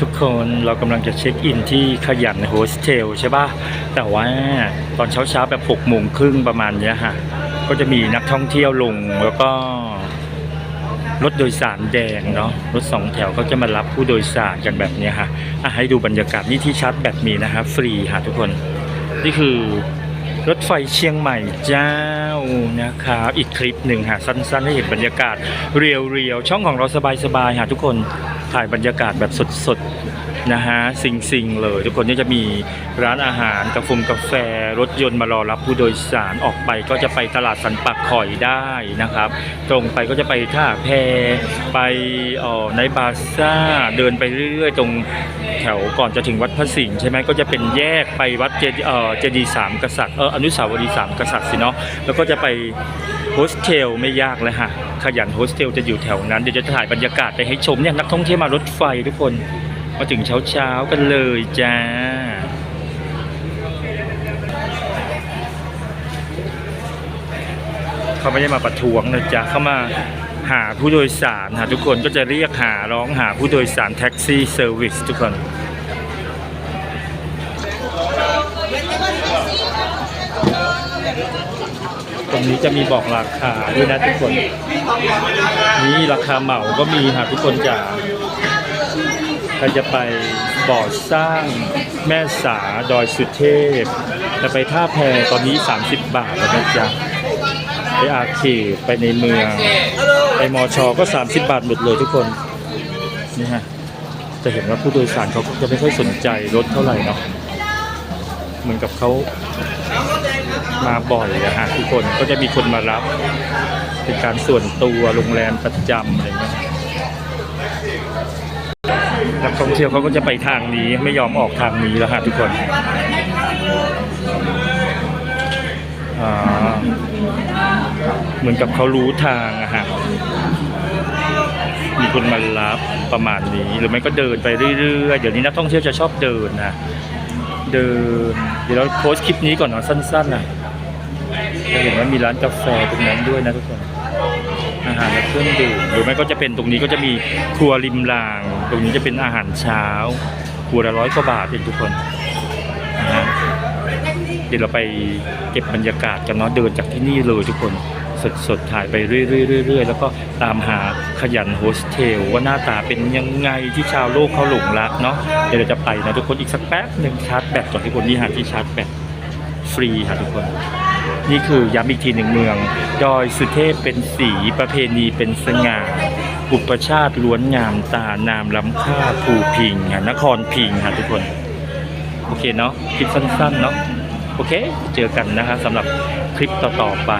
ทุกคนเรากำลังจะเช็คอินที่ขยันโฮสเทลใช่ป่ะแต่ว่าตอนเช้าๆแบบ6กโมงครึ่งประมาณเนี้ยฮะก็จะมีนักท่องเที่ยวลงแล้วก็รถโดยสารแดงเนาะรถสองแถวก็จะมารับผู้โดยสารกันแบบเนี้ยฮะอะให้ดูบรรยากาศนี่ที่ชาร์จแบตมีนะฮะฟรีฮะทุกคน นี่คือรถไฟเชียงใหม่เจ้านะครับอีกคลิปหนึ่งฮะสั้นๆให้เห็นบรรยากาศเรียวๆช่องของเราสบายๆฮะทุกคน ถ่ายบรรยากาศแบบสด นะฮะซิงๆเลย ทุกคนนี่จะมีร้านอาหารกาแฟกาแฟ รถยนต์มารอรับผู้โดยสารออกไปก็จะไปตลาดสันปักคอยได้นะครับ ตรงไปก็จะไปท่าแพไปอ่อในบาซ่าเดินไปเรื่อยๆ ตรงแถวก่อนจะถึงวัดพระสิงห์ใช่ไหมก็จะเป็นแยกไปวัดเจดีเอ่อเจดีสามกษัตริย์เอออนุสาวรีย์สามกษัตริย์สิเนาะแล้วก็จะไปโฮสเทลไม่ยากเลยฮะขยันโฮสเทลจะอยู่แถวนั้นเดี๋ยวจะถ่ายบรรยากาศไปให้ชมเนี่ยนักท่องเที่ยวมารถไฟทุกคน มาถึงเช้าๆกันเลยจ้า เขาไม่ได้มาประท้วงนะจ๊ะเขามาหาผู้โดยสารหาทุกคนก็จะเรียกหาร้องหาผู้โดยสารแท็กซี่เซอร์วิสทุกคนตรงนี้จะมีบอกราคาด้วยนะทุกคน นี่ราคาเหมาก็มีหาทุกคนจะ ใครจะไปบ่อสร้างแม่สาดอยสุเทพจะไปท่าแพตอนนี้ 30 บาทแล้วนะจ๊ะไปอาเขตไปในเมือง ไปมอชอก็ 30 บาทหมดเลยทุกคน นี่ฮะ จะเห็นว่าผู้โดยสารเขาจะไม่ค่อยสนใจรถเท่าไหร่เนาะเหมือนกับเขามาบ่อยอะฮะทุกคนก็จะมีคนมารับ เป็นการส่วนตัวโรงแรมประจำอะไรเงี้ย นักท่องเที่ยวเขาก็จะไปทางนี้ไม่ยอมออกทางนี้แล้วฮะทุกคนอ่าเหมือนกับเขารู้ทางอะฮะมีคนมารับประมาณนี้หรือไม่ก็เดินไปเรื่อยๆเดี๋ยวนี้นักท่องเที่ยวจะชอบเดินนะเดินเดี๋ยวเราโพสต์คลิปนี้ก่อนเนาะสั้นๆนะจะเห็นว่ามีร้านกาแฟตรงนั้นด้วยนะทุกคน หารและเครื่องดื่มหรือไม่ก็จะเป็นตรงนี้ก็จะมีครัวริมราง ตรงนี้จะเป็นอาหารเช้าครัวละร้อยกว่าบาทเองทุกคนนะฮะเดี๋ยวเราไปเก็บบรรยากาศกันเนาะเดินจากที่นี่เลยทุกคนสดสดๆถ่ายไปเรื่อยๆๆๆแล้วก็ตามหาขยันโฮสเทลว่าหน้าตาเป็นยังไงที่ชาวโลกเขาหลงรักเนาะเดี๋ยวเราจะไปนะทุกคนอีกสักแป๊บหนึ่งชาร์จแบตก่อนทุกคนนี่หาที่ชาร์จแบตฟรีค่ะทุกคน นี่คือย้ำอีกทีหนึ่งเมือง ดอยสุเทพเป็นสีประเพณีเป็นสง่าอุปชาติล้วนงามตานามล้ำค่าภูพิงค่ะนครพิงค่ะทุกคน โอเคเนาะคลิปสั้นๆเนาะโอเค เจอกันนะคะสำหรับคลิปต่อๆไป